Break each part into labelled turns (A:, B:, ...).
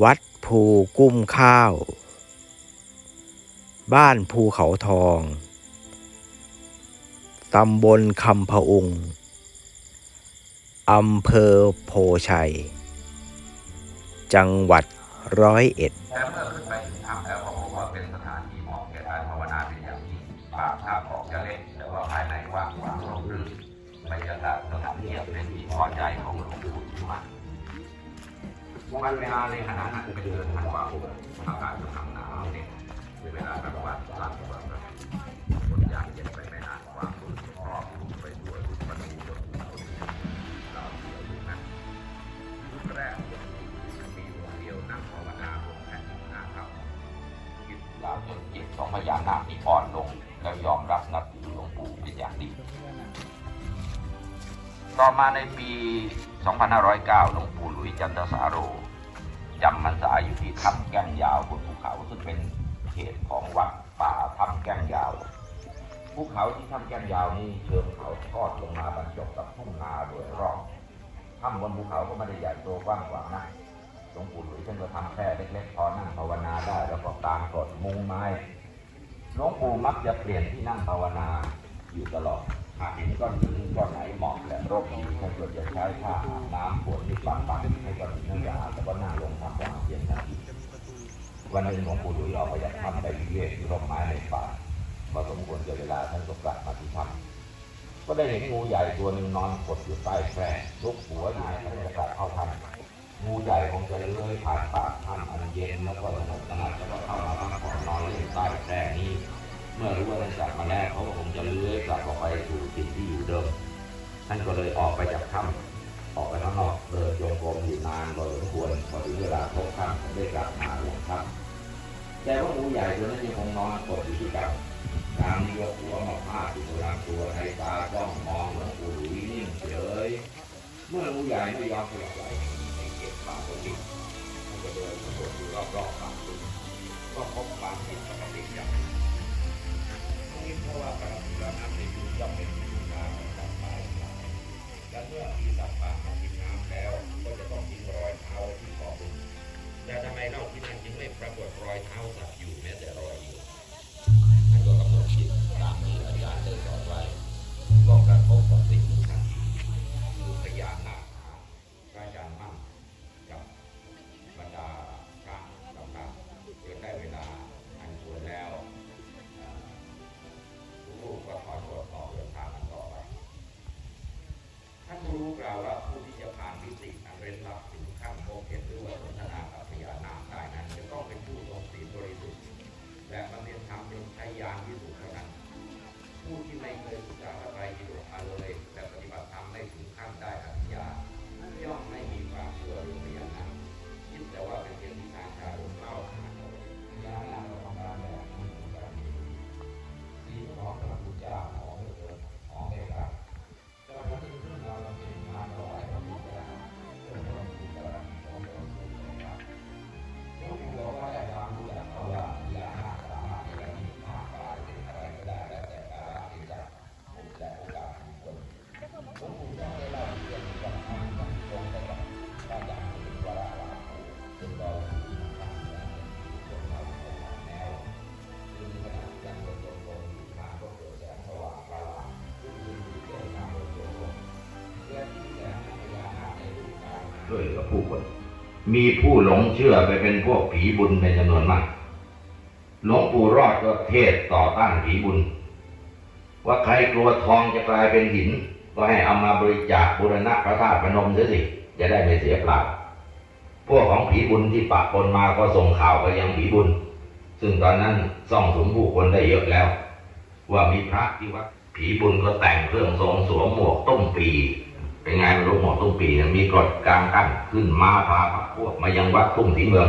A: วัดภูกุ้มข้าว บ้านภูเขาทอง ตำบลคำพะอุง อำเภอโพชัย จังหวัดร้อยเอ็ด
B: แต่เมื่อขึ้นไปถึงถ้ำแล้วก็พบว่าเป็นสถานที่เหมาะแก่การภาวนาเป็นอย่างยิ่งปากถ้ำออกจะเล็กแต่ว่าภายในว้างขวางร่มรื่นบรรยากาศสงบเงียบเป็นที่พอใจของหลวงปู่ที่มัน วันเวลาในขณะนั้นเป็นเดือนธันวาคมอากาศกำลังหนาวเนี่ยเวลากลางวันกลางวันคนยากเย็นไปไม่นานความรู้สึกอบรู้ไปด้วยทุกประตูประตูเราเดียวอยู่นั้นยุคแรกมีดวงเดียวนั่งภาวนาบนแผ่นดินหน้าครับจิตลาจนจิตของพญานาคที่อ่อนลงแล้วยอมรับนับถือหลวงปู่เป็นอย่างดีต่อมาในปี 2509 หลวงปู่หลุยจันทสาโร จำพรรษาอยู่ที่ถ้ำแก้งยาวบนภูเขาซึ่งเป็นเขตของวัดป่าถ้ำแก้งยาวภูเขาที่ถ้ำแก้งยาวนี้เชิงเขาทอดลงมาบรรจบกับทุ่งนาโดยรอบถ้ำบนภูเขาก็ไม่ได้ใหญ่โตกว้างขวางนะหลวงปู่หลุยท่านก็ทำแค่เล็กๆพอนั่งภาวนาได้แล้วก็กางกดมุงไม้หลวงปู่มักจะเปลี่ยนที่นั่งภาวนาอยู่ตลอดหากเห็นก้อนหินก้อนไหนเหมาะและร่มดีท่านก็จะใช้ผ้าอาบน้ำฝนที่ปัดปัด วันหนึงหลวงปู่หลุยออกไปจากถ้ำไปเรื่อยที่ร่มไม้ในป่าพอสมควรเกิดเวลาท่านก็กลับมาที่ถ้ำก็ได้เห็นงูใหญ่ตัวหนึ่งนอนกดอยู่ใต้แคร่ลุกหัวอยู่ในบรรยากาศเข้าถ้ำงูใหญ่คงจะเลื้อยผ่านปากถ้ำอันเย็นแล้วก็สงบสงัดแล้วก็เข้ามาพักผ่อนนอนเล่นใต้แคร่นี้ เมื่อรู้ว่าท่านกลับมาแล้วเขาก็คงจะเลื้อยกลับออกไปสู่ถิ่นที่อยู่เดิมท่านก็เลยออกไปจากถ้ำออกไปข้างนอกเดินโยงกรมอยู่นานพอสมควรพอถึงเวลาพบค่ำได้กลับมาหลวงถ้ำ แต่ว่างูใหญ่ตัวนั้นยังคงนอนกดอยู่ที่เก่าตามยกหัวมาพาดอยู่กลางตัวในตาจ้องมองหลวงปู่หลุยนิ่งเฉย เมื่องูใหญ่ไม่ยอมขยับไหลเก็บปากคนดิมันก็เดินสำรวจอยู่รอบๆปากคุณก็พบความผิดปกติอย่างหนึ่งนี่เพราะว่าปกติแล้วน้ำในยุย่อมเป็นที่นาของสัตว์ป่าและเมื่อมีสัตว์ป่า ทบกับสิ่งหนึ่งทันทีคือพญานาค การด้วยกับผู้คน มีผู้หลงเชื่อไปเป็นพวกผีบุญเป็นจำนวนมากหลวงปู่รอดก็เทศต่อต้านผีบุญ ว่าใครกลัวทองจะกลายเป็นหิน ก็ให้เอามาบริจาคบูรณะพระธาตุพนมเสียสิ จะได้ไม่เสียเปล่า พวกของผีบุญที่ปะปนมาก็ส่งข่าวไปยังผีบุญ ซึ่งตอนนั้นซ่องสมผู้คนได้เยอะแล้ว ว่ามีพระที่วัดผีบุญก็แต่งเครื่องทรงสวมหมวกต้มปี เป็นไงม่รู้หมวกต้มปีเนี่ยมีกรดกลางกั้นขึ้นมาพาพระพวกมายังวัดทุ่งศรีเมือง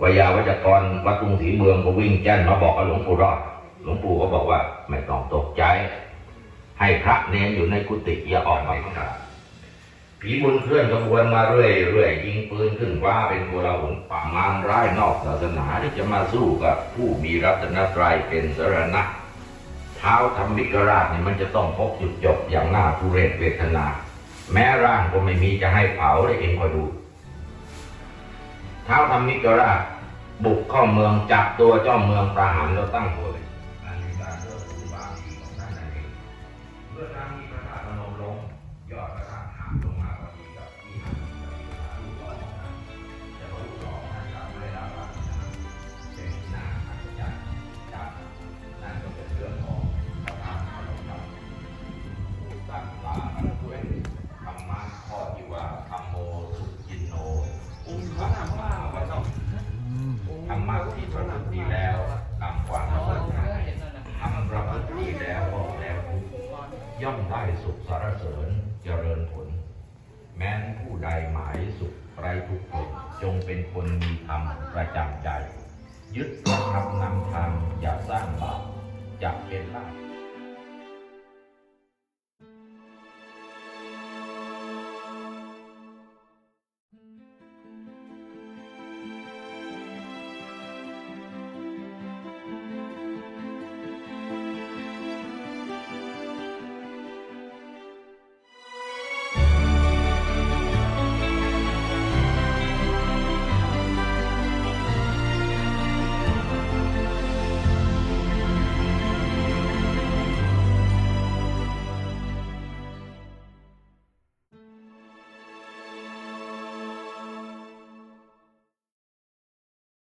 B: วายาวัจกรวัดทุ่งศรีเมืองก็วิ่งแจ้นมาบอกกับหลวงปู่รอดหลวงปู่ก็บอกว่าไม่ต้องตกใจ ให้พระเน้นอยู่ในกุฏิอย่าออกมาข้างนอกผีบุญเคลื่อนขบวนมาเรื่อยเรื่อยยิงปืนขึ้นฟ้าเป็นโกลาหลป่ามารร้ายนอกศาสนาที่จะมาสู้กับผู้มีรัตนตรัยเป็นสรณะ เท้าธรรมิกราชนี่มันจะต้องพบจุดจบอย่างน่าทุเรศเวทนา แม้ร่างก็ไม่มีจะให้เผาได้เองคอยดู เท้าธรรมิกราชบุกเข้าเมืองจับตัวเจ้าเมืองประหารแล้วตั้งหัวเลย สุขสารเสริญเจริญผล แม้นผู้ใดหมายสุขไรทุกข์จงเป็นคนมีธรรมประจำใจ ยึดพระธนำทางอย่าสร้างบาปจะเป็นลาภ